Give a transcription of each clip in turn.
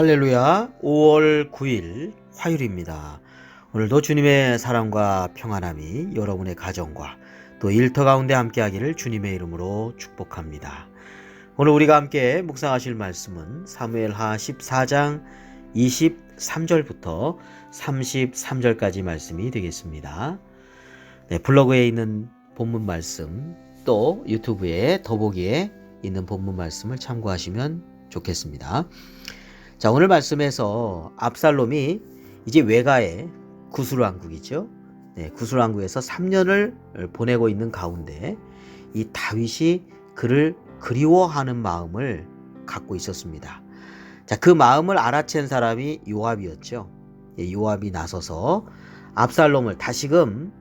할렐루야 5월 9일 화요일입니다. 오늘도 주님의 사랑과 평안함이 여러분의 가정과 또 일터 가운데 함께 하기를 주님의 이름으로 축복합니다. 오늘 우리가 함께 묵상하실 말씀은 사무엘하 14장 23절부터 33절까지 말씀이 되겠습니다. 네, 블로그에 있는 본문 말씀 또 유튜브에 더보기에 있는 본문 말씀을 참고하시면 좋겠습니다. 자, 오늘 말씀에서 압살롬이 이제 외가에 구술왕국이죠. 네, 구술왕국에서 3년을 보내고 있는 가운데 이 다윗이 그를 그리워하는 마음을 갖고 있었습니다. 자, 그 마음을 알아챈 사람이 요압이었죠. 예, 요압이 나서서 압살롬을 다시금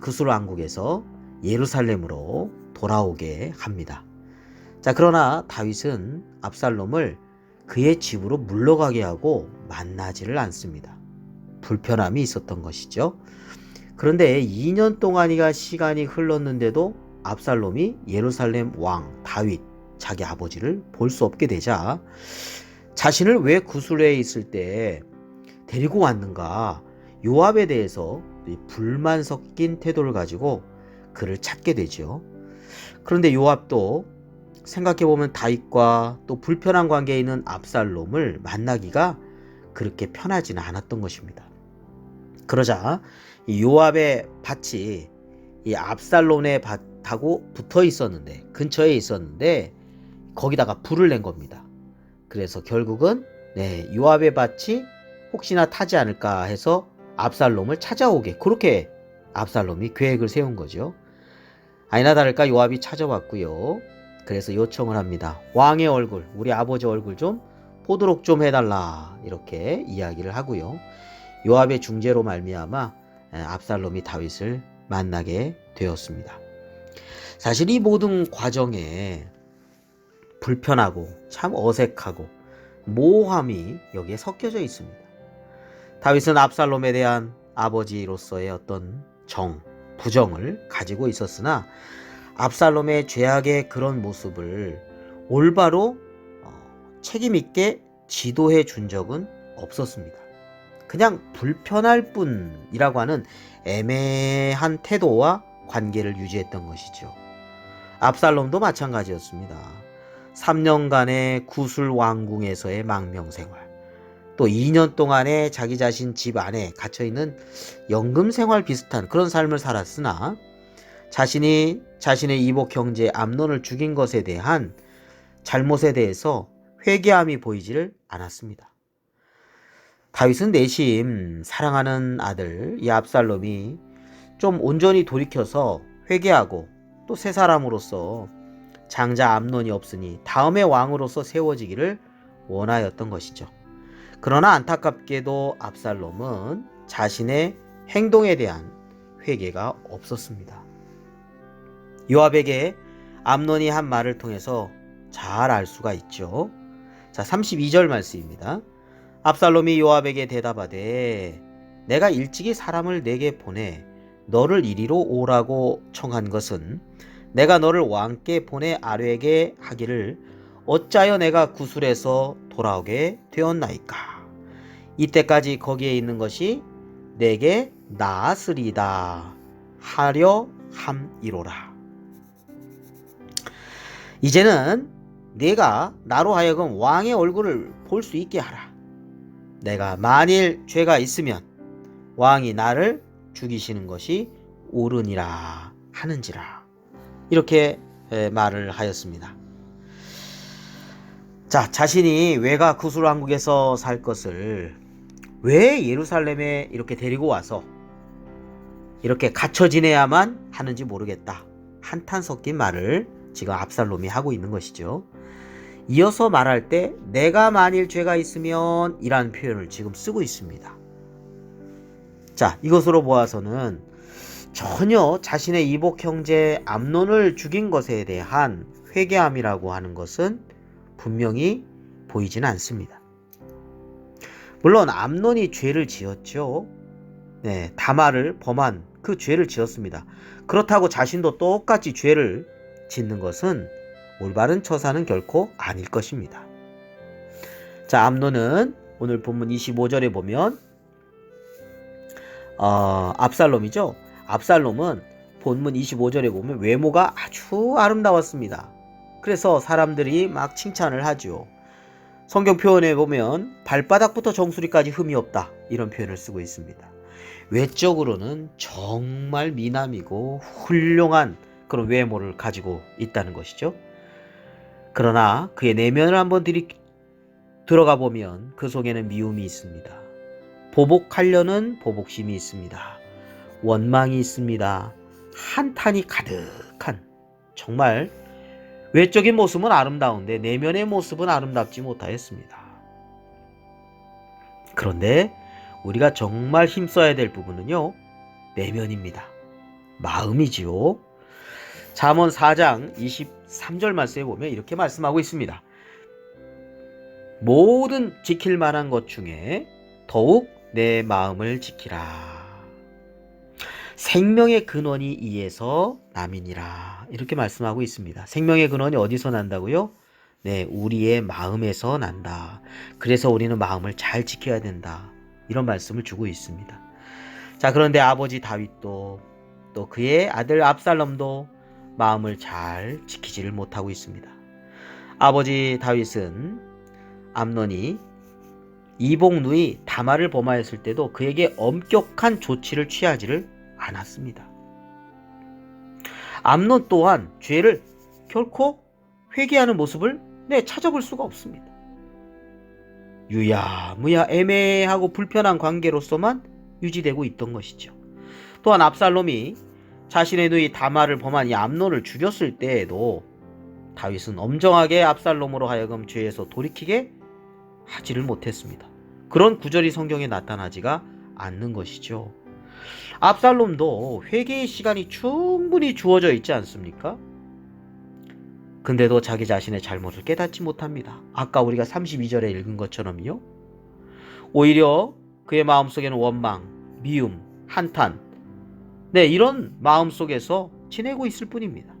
구술왕국에서 예루살렘으로 돌아오게 합니다. 자, 그러나 다윗은 압살롬을 그의 집으로 물러가게 하고 만나지를 않습니다. 불편함이 있었던 것이죠. 그런데 2년 동안이가 시간이 흘렀는데도 압살롬이 예루살렘 왕 다윗 자기 아버지를 볼 수 없게 되자 자신을 왜 구술에 있을 때 데리고 왔는가 요압에 대해서 불만 섞인 태도를 가지고 그를 찾게 되죠. 그런데 요압도 생각해보면 다윗과 또 불편한 관계에 있는 압살롬을 만나기가 그렇게 편하지는 않았던 것입니다. 그러자 이 요압의 밭이 이 압살롬의 밭하고 붙어 있었는데 근처에 있었는데 거기다가 불을 낸 겁니다. 그래서 결국은 네, 요압의 밭이 혹시나 타지 않을까 해서 압살롬을 찾아오게 그렇게 압살롬이 계획을 세운 거죠. 아니나 다를까 요압이 찾아왔고요. 그래서 요청을 합니다. 왕의 얼굴, 우리 아버지 얼굴 좀 보도록 좀 해달라 이렇게 이야기를 하고요. 요압의 중재로 말미암아 압살롬이 다윗을 만나게 되었습니다. 사실 이 모든 과정에 불편하고 참 어색하고 모호함이 여기에 섞여져 있습니다. 다윗은 압살롬에 대한 아버지로서의 어떤 정, 부정을 가지고 있었으나 압살롬의 죄악의 그런 모습을 올바로 어, 책임있게 지도해 준 적은 없었습니다. 그냥 불편할 뿐이라고 하는 애매한 태도와 관계를 유지했던 것이죠. 압살롬도 마찬가지였습니다. 3년간의 구술 왕궁에서의 망명 생활, 또 2년 동안의 자기 자신 집 안에 갇혀 있는 연금 생활 비슷한 그런 삶을 살았으나 자신이 자신의 이복 형제 암론을 죽인 것에 대한 잘못에 대해서 회개함이 보이지를 않았습니다. 다윗은 내심 사랑하는 아들 이 압살롬이 좀 온전히 돌이켜서 회개하고 또 새 사람으로서 장자 암론이 없으니 다음의 왕으로서 세워지기를 원하였던 것이죠. 그러나 안타깝게도 압살롬은 자신의 행동에 대한 회개가 없었습니다. 요압에게 암론이 한 말을 통해서 잘 알 수가 있죠. 자, 32절 말씀입니다. 압살롬이 요압에게 대답하되 내가 일찍이 사람을 내게 보내 너를 이리로 오라고 청한 것은 내가 너를 왕께 보내 아뢰게 하기를 어짜여 내가 구술에서 돌아오게 되었나이까 이때까지 거기에 있는 것이 내게 나았으리다 하려 함이로라 이제는 내가 나로 하여금 왕의 얼굴을 볼 수 있게 하라. 내가 만일 죄가 있으면 왕이 나를 죽이시는 것이 옳으니라 하는지라. 이렇게 말을 하였습니다. 자, 자신이 외가 구술왕국에서 살 것을 왜 예루살렘에 이렇게 데리고 와서 이렇게 갇혀 지내야만 하는지 모르겠다. 한탄 섞인 말을 지금 압살롬이 하고 있는 것이죠. 이어서 말할 때 내가 만일 죄가 있으면 이라는 표현을 지금 쓰고 있습니다. 자, 이것으로 보아서는 전혀 자신의 이복 형제 암론을 죽인 것에 대한 회개함이라고 하는 것은 분명히 보이지는 않습니다. 물론 암론이 죄를 지었죠. 네, 다마를 범한 그 죄를 지었습니다. 그렇다고 자신도 똑같이 죄를 짓는 것은 올바른 처사는 결코 아닐 것입니다. 자, 암론은 오늘 본문 25절에 보면 어, 압살롬이죠. 압살롬은 본문 25절에 보면 외모가 아주 아름다웠습니다. 그래서 사람들이 막 칭찬을 하죠. 성경 표현에 보면 발바닥부터 정수리까지 흠이 없다 이런 표현을 쓰고 있습니다. 외적으로는 정말 미남이고 훌륭한 그런 외모를 가지고 있다는 것이죠. 그러나 그의 내면을 한번 들이, 들어가 보면 그 속에는 미움이 있습니다. 보복하려는 보복심이 있습니다. 원망이 있습니다. 한탄이 가득한 정말 외적인 모습은 아름다운데 내면의 모습은 아름답지 못하였습니다. 그런데 우리가 정말 힘써야 될 부분은요. 내면입니다. 마음이지요. 잠언 4장 23절 말씀에 보면 이렇게 말씀하고 있습니다. 모든 지킬 만한 것 중에 더욱 내 마음을 지키라. 생명의 근원이 이에서 남이니라. 이렇게 말씀하고 있습니다. 생명의 근원이 어디서 난다고요? 네, 우리의 마음에서 난다. 그래서 우리는 마음을 잘 지켜야 된다. 이런 말씀을 주고 있습니다. 자, 그런데 아버지 다윗도 또 그의 아들 압살롬도 마음을 잘 지키지를 못하고 있습니다. 아버지 다윗은 암논이 이복 누이 다마를 범하였을 때도 그에게 엄격한 조치를 취하지를 않았습니다. 암논 또한 죄를 결코 회개하는 모습을 내 찾아볼 수가 없습니다. 유야무야 애매하고 불편한 관계로서만 유지되고 있던 것이죠. 또한 압살롬이 자신의 누이 다마를 범한 이 암론을 죽였을 때에도 다윗은 엄정하게 압살롬으로 하여금 죄에서 돌이키게 하지를 못했습니다. 그런 구절이 성경에 나타나지가 않는 것이죠. 압살롬도 회개의 시간이 충분히 주어져 있지 않습니까? 근데도 자기 자신의 잘못을 깨닫지 못합니다. 아까 우리가 32절에 읽은 것처럼요. 오히려 그의 마음속에는 원망, 미움, 한탄, 네, 이런 마음 속에서 지내고 있을 뿐입니다.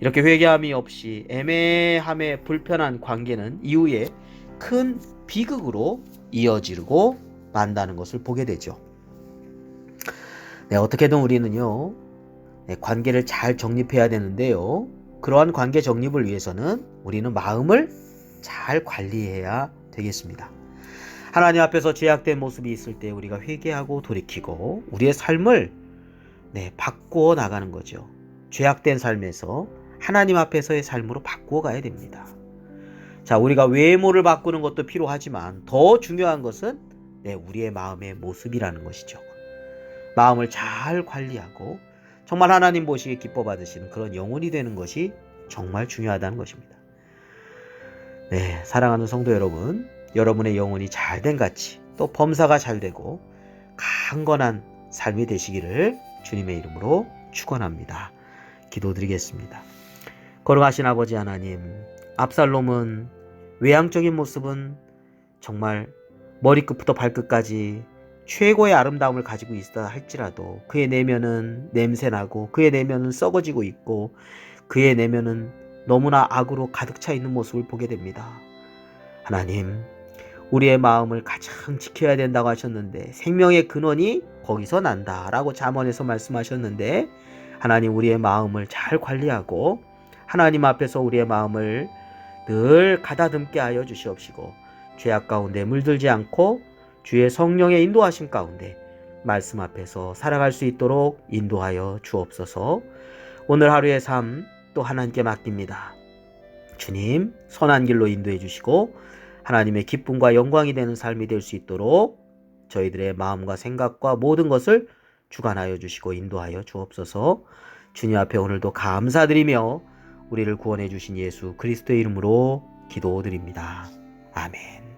이렇게 회개함이 없이 애매함에 불편한 관계는 이후에 큰 비극으로 이어지고 만다는 것을 보게 되죠. 네, 어떻게든 우리는요, 네, 관계를 잘 정립해야 되는데요. 그러한 관계 정립을 위해서는 우리는 마음을 잘 관리해야 되겠습니다. 하나님 앞에서 죄악된 모습이 있을 때 우리가 회개하고 돌이키고 우리의 삶을 네, 바꾸어 나가는 거죠. 죄악된 삶에서 하나님 앞에서의 삶으로 바꾸어 가야 됩니다. 자, 우리가 외모를 바꾸는 것도 필요하지만 더 중요한 것은 네, 우리의 마음의 모습이라는 것이죠. 마음을 잘 관리하고 정말 하나님 보시기에 기뻐 받으시는 그런 영혼이 되는 것이 정말 중요하다는 것입니다. 네, 사랑하는 성도 여러분, 여러분의 영혼이 잘 된 같이 또 범사가 잘 되고 강건한 삶이 되시기를 주님의 이름으로 축원합니다. 기도드리겠습니다. 거룩하신 아버지 하나님, 압살롬은 외향적인 모습은 정말 머리끝부터 발끝까지 최고의 아름다움을 가지고 있다 할지라도 그의 내면은 냄새나고 그의 내면은 썩어지고 있고 그의 내면은 너무나 악으로 가득 차 있는 모습을 보게 됩니다. 하나님, 우리의 마음을 가장 지켜야 된다고 하셨는데 생명의 근원이 거기서 난다라고 잠언에서 말씀하셨는데 하나님 우리의 마음을 잘 관리하고 하나님 앞에서 우리의 마음을 늘 가다듬게 하여 주시옵시고 죄악 가운데 물들지 않고 주의 성령의 인도하심 가운데 말씀 앞에서 살아갈 수 있도록 인도하여 주옵소서. 오늘 하루의 삶 또 하나님께 맡깁니다. 주님, 선한 길로 인도해 주시고 하나님의 기쁨과 영광이 되는 삶이 될 수 있도록 저희들의 마음과 생각과 모든 것을 주관하여 주시고 인도하여 주옵소서. 주님 앞에 오늘도 감사드리며 우리를 구원해 주신 예수 그리스도의 이름으로 기도드립니다. 아멘.